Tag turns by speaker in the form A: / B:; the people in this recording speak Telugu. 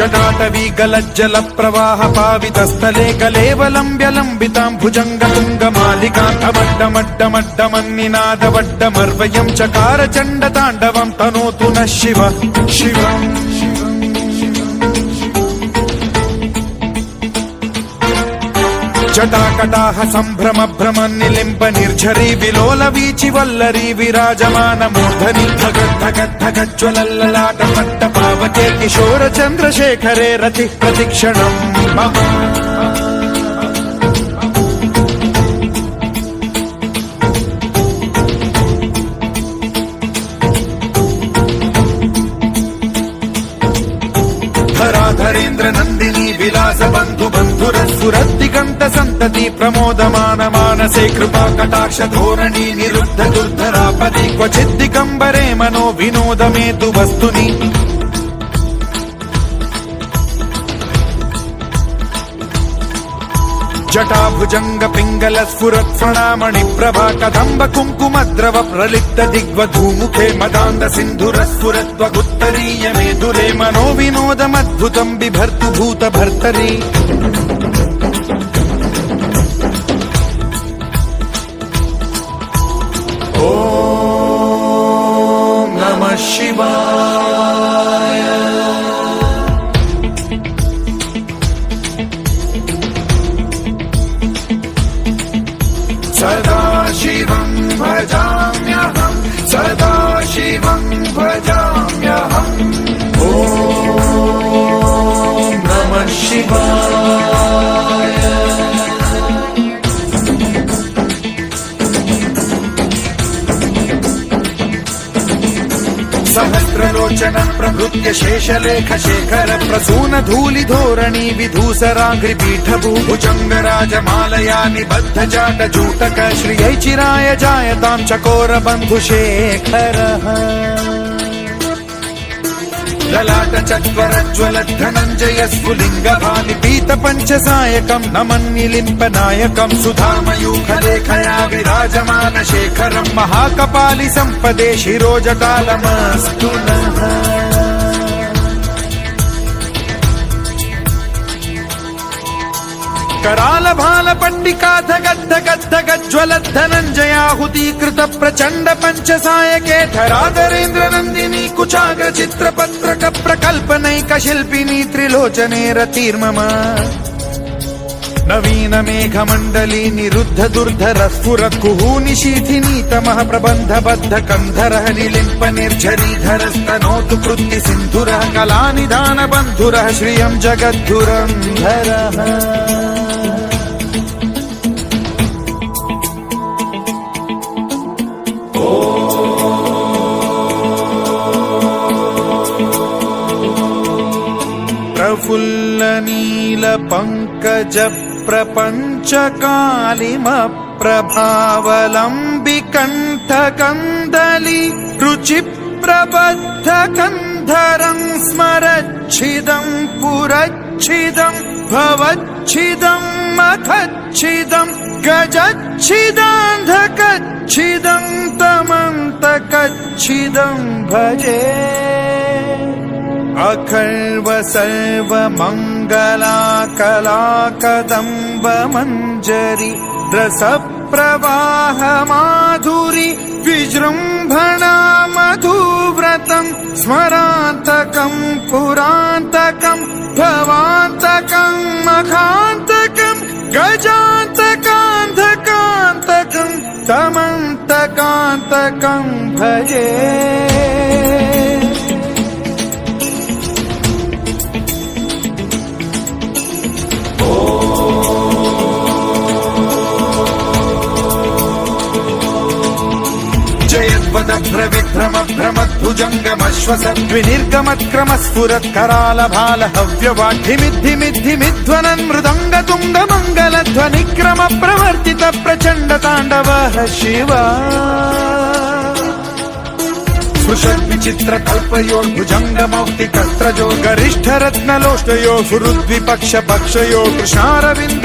A: జటాటవీ గలజ్జల ప్రవాహ పావితస్థలే కలేవలంబ్యలంబితాం భుజంగ తుంగ మాలికాంతమడ్డమడ్డమడ్డమన్నినాదవడ్డమర్వయం చకార చండ తాండవం తనోతు న శివ శివం జటాకటాహ సంభ్రమ భ్రమ నిలింప నిర్ఝరీ విలోల వీచి వల్లరీ విరాజమాన మూర్ధని ధగద్ధగద్ధగజ్వలల్లలాట పట్ట పావకే కిశోర చంద్రశేఖరే రతి ప్రతిక్షణం. మమ నందిని విలాస బంధు బంధుర సురద్దిగంత సంతతి ప్రమోదమాన మానసే కృపా కటాక్ష ధోరణి నిరుద్ధ దుర్ధరాపది క్వచిద్దికంబరే మనో వినోదమేతు వస్తుని జటాభుజంగ పింగళ స్ఫురత్ణామణి ప్రభా కదంబ కుంకుమద్రవ ప్రలిప్త దిగ్వధూముఖే మదాంద సింధుర స్ఫురత్వ స్ఫురత్వగుత్తరీయ మేధురే మనో వినోదమద్భుతం బిభర్తు భూత భర్తరీ प्रभृत्य शेषलेख शेखर प्रसून धूलि धोरणि विधूसराङ्घ्रि पीठभूभुजङ्ग राजमालया निबद्ध जाट जूटक श्रियै चिराय जायतां चकोर बन्धुशेखरः ललाट चत्वर ज्वल धनञ्जय स्फुलिङ्ग भानि पीत पञ्चसायकम् नमन्निलिम्प नायकम् सुधामयूखलेखया विराजमान शेखरम् महाकपालि सम्पदे शिरोजटालमस्तु नः కరాల భాల పండికాథ గద్ద గద్ద గజ్వల ధనంజయాహుతీకృత ప్రచండ పంచసాయకే ధరాధరేంద్ర నందిని కుచాగ్ర చిత్రపత్రక ప్రకల్పనైక శిల్పిని త్రిలోచనే రతీర్మమ నవీన మేఘమండలి నిరుద్ధ దుర్ధర స్ఫుర కుహూని శీథినీతమః ప్రబంధ బద్ధ కంధరః నిలింప నిర్ఝరీధరస్తనోతు కృత్తి సింధురః కళానిధాన బంధురః శ్రియం జగద్ధురంధరః प्रबद्ध कन्धरम् स्मरच्छिदम् पुरच्छिदम् भवच्छिदम् मखच्छिदम् गजच्छिदान्धकच्छिदम् तमन्तकच्छिदम् भजे अखर्व सर्वमङ्गलाकलाकदम्बमञ्जरि रसप्रवाहमाधुरि विजृम्भणा मधुव्रतम् स्मरान्तकम् पुरान्तकम् भवान्तकम् मखान्तकम् गजान्तकान्धकान्तकम् तमन्तकान्तकम् भजे జయద్వద భ్రవిభ్రమ భ్రమద్భుజంగమశ్వసద్వినిర్గమత్క్రమ స్ఫురత్ కరాల భాల మిధ్వనన్ మృదంగ తుంగ మంగళ ధ్వని క్రమ ప్రవర్తిత ప్రచండ తాండవ శివ స్పృశద్విచిత్ర కల్పయోర్భుజంగమౌక్తి కస్త్రజో హృద్విపక్ష పక్షయో కృష్ణారవింద